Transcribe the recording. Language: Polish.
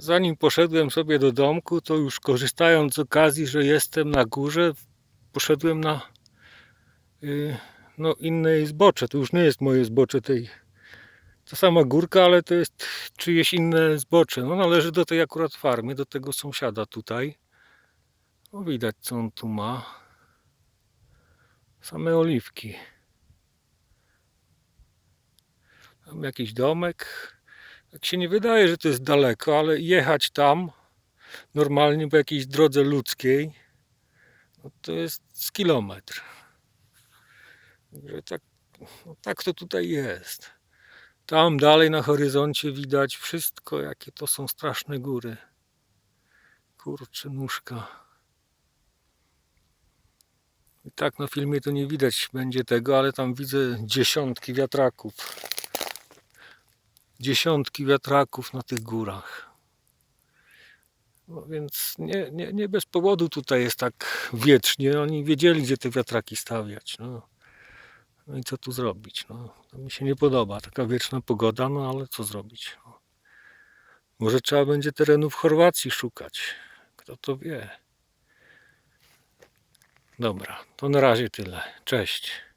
Zanim poszedłem sobie do domku, to już korzystając z okazji, że jestem na górze, poszedłem na y, no, inne zbocze. To już nie jest moje zbocze tej. To sama górka, ale to jest czyjeś inne zbocze. No, należy do tej akurat farmy, do tego sąsiada tutaj. No, widać, co on tu ma. Same oliwki. Tam jakiś domek. Tak się nie wydaje, że to jest daleko, ale jechać tam normalnie po jakiejś drodze ludzkiej no to jest z kilometr. Także tak, no tak to tutaj jest. Tam dalej na horyzoncie widać wszystko, jakie to są straszne góry. Kurczę, nóżka. I tak na filmie to nie widać będzie tego, ale tam widzę dziesiątki wiatraków dziesiątki wiatraków na tych górach. No więc nie, nie, nie bez powodu tutaj jest tak wiecznie. Oni wiedzieli, gdzie te wiatraki stawiać. No, no i co tu zrobić? No, to mi się nie podoba taka wieczna pogoda, no ale co zrobić? No. Może trzeba będzie terenu w Chorwacji szukać. Kto to wie? Dobra, to na razie tyle. Cześć.